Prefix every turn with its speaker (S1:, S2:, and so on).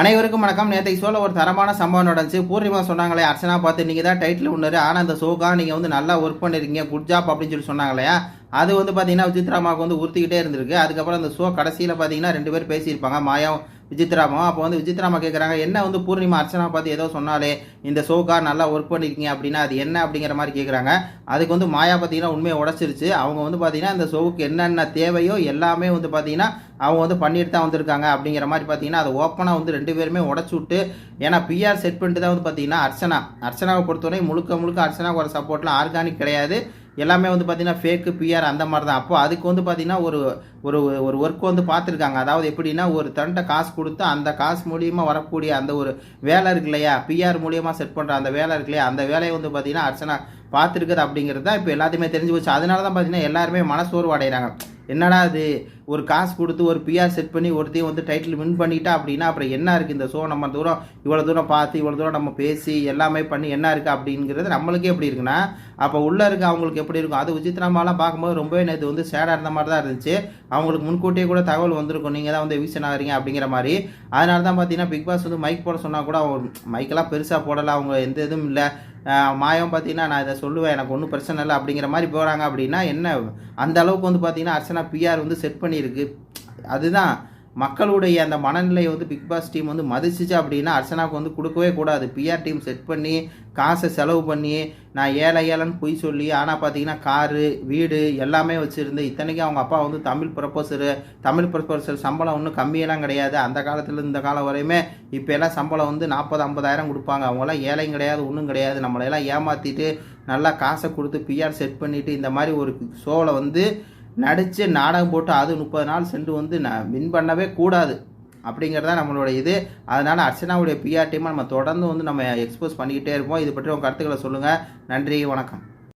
S1: அனைவருக்கும் வணக்கம். நேற்றைக்கு சொல்ல ஒரு தரமான சம்பவம் நடந்துச்சு. பூர்ணிமா சொன்னாங்களே அர்ச்சனா பார்த்து நீங்கள் தான் டைட்டில் ஒன்று ஆனால் அந்த சோகா நீங்கள் வந்து நல்லா ஒர்க் பண்ணிருக்கீங்க குட் ஜாப் அப்படின்னு சொல்லி சொன்னாங்களே அது வந்து பார்த்தீங்கன்னா விசித்ராமாவுக்கு வந்து உறுத்திக்கிட்டே இருந்திருக்கு. அதுக்கப்புறம் அந்த ஷோ கடைசியில் பார்த்தீங்கன்னா ரெண்டு பேர் பேசியிருப்பாங்க. மாயாவும் விசித்ராமாவும் அப்போ வந்து விசித்ராமா கேட்குறாங்க என்ன வந்து பூர்ணிமா அர்ச்சனா பார்த்து ஏதோ சொன்னாலே இந்த ஷோக்கா நல்லா ஒர்க் பண்ணியிருக்கீங்க அப்படின்னா அது என்ன அப்படிங்கிற மாதிரி கேட்குறாங்க அதுக்கு வந்து மாயா பார்த்தீங்கன்னா உண்மையை உடச்சிருச்சு. அவங்க வந்து பார்த்தீங்கன்னா இந்த ஷோவுக்கு என்னென்ன தேவையோ எல்லாமே வந்து பார்த்தீங்கன்னா அவங்க வந்து பண்ணிட்டு தான் வந்திருக்காங்க அப்படிங்கிற மாதிரி பார்த்தீங்கன்னா அதை ஓப்பனாக வந்து ரெண்டு பேருமே உடச்சி விட்டு ஏன்னா பிஆர் செட் பண்ணிட்டு தான் வந்து பார்த்தீங்கன்னா அர்ச்சனா. அர்ச்சனாவை பொறுத்தவரை முழுக்க முழுக்க அர்ச்சனாவுக்கு ஒரு சப்போர்ட்லாம் ஆர்கானிக் கிடையாது. எல்லாமே வந்து பார்த்தீங்கன்னா ஃபேக்கு பிஆர் அந்த மாதிரி தான் அப்போ அதுக்கு வந்து பார்த்தீங்கன்னா ஒரு ஒரு ஒரு ஒர்க் வந்து பார்த்துருக்காங்க அதாவது எப்படின்னா ஒரு தண்டை காசு கொடுத்து அந்த காசு மூலியமாக வரக்கூடிய அந்த ஒரு வேலை இருக்கு இல்லையா? பிஆர் மூலியமாக செட் பண்ணுற அந்த வேலை இருக்கு இல்லையா? அந்த வேலையை வந்து பார்த்தீங்கன்னா அர்ச்சனா பார்த்துருக்குது அப்படிங்கிறது தான் இப்போ எல்லாத்தையுமே தெரிஞ்சு போச்சு. அதனால தான் பார்த்தீங்கன்னா எல்லாருமே மனசோர்வு அடைகிறாங்க என்னடா இது? ஒரு காசு கொடுத்து ஒரு பிஆர் செட் பண்ணி ஒருத்தையும் வந்து டைட்டில் வின் பண்ணிட்டா அப்படின்னா அப்புறம் என்ன இருக்குது இந்த ஷோ நம்ம தூரம் இவ்வளோ தூரம் பார்த்து இவ்வளோ தூரம் நம்ம பேசி எல்லாமே பண்ணி என்ன இருக்குது அப்படிங்கிறது நம்மளுக்கே எப்படி இருக்குன்னா அப்போ உள்ளே இருக்க அவங்களுக்கு எப்படி இருக்கும்? அது விசித்திரமாலாம் பார்க்கும்போது ரொம்பவே நேற்று வந்து சேடாக இருந்த மாதிரி தான் இருந்துச்சு. அவங்களுக்கு முன்கூட்டியே கூட தகவல் வந்திருக்கும். நீங்கள் தான் வந்து வீசன் ஆகிறீங்க அப்படிங்கிற மாதிரி. அதனால தான் பார்த்தீங்கன்னா பிக் பாஸ் வந்து மைக் போட சொன்னால் கூட அவங்க மைக்கெல்லாம் பெருசாக போடலை. அவங்க எந்த இதுவும் இல்லை. மாயம் பார்த்தீங்கன்னா நான் இதை சொல்லுவேன். எனக்கு ஒன்றும் பிரச்சனை இல்லை அப்படிங்கிற மாதிரி போகிறாங்க அப்படின்னா என்ன? அந்த அளவுக்கு வந்து பார்த்தீங்கன்னா அர்ச்சனா பிஆர் வந்து செட் பண்ணி பண்ணியிருக்கு. அதுதான் மக்களுடைய அந்த மனநிலையை வந்து பிக் பாஸ் டீம் வந்து மதிச்சிச்சு அப்படின்னா அர்ச்சனாவுக்கு வந்து கொடுக்கவே கூடாது. பிஆர் டீம் செட் பண்ணி காசை செலவு பண்ணி நான் ஏழை ஏழைன்னு பொய் சொல்லி ஆனால் பார்த்தீங்கன்னா காரு வீடு எல்லாமே வச்சுருந்து இத்தனைக்கும் அவங்க அப்பா வந்து தமிழ் ப்ரொஃபஸரு தமிழ் ப்ரொஃபஸர் சம்பளம் ஒன்றும் கம்மியெல்லாம் கிடையாது. அந்த காலத்தில் இந்த காலம் வரையுமே இப்போ எல்லாம் சம்பளம் வந்து நாற்பது ஐம்பதாயிரம் கொடுப்பாங்க. அவங்களாம் ஏழையும் கிடையாது ஒன்றும் கிடையாது. நம்மளையெல்லாம் ஏமாற்றிட்டு நல்லா காசை கொடுத்து பிஆர் செட் பண்ணிவிட்டு இந்த மாதிரி ஒரு ஷோவில் வந்து நடித்து நாடகம் போட்டு அது முப்பது நாள் சென்று வந்து நான் வின் பண்ணவே கூடாது. அப்படிங்கிறது தான் நம்மளோட இது. அதனால் அர்ச்சனாவுடைய பிஆர் டீமை நம்ம தொடர்ந்து வந்து நம்ம எக்ஸ்போஸ் பண்ணிக்கிட்டே இருப்போம். இது பற்றி உங்கள் கருத்துக்களை சொல்லுங்கள் நன்றி வணக்கம்.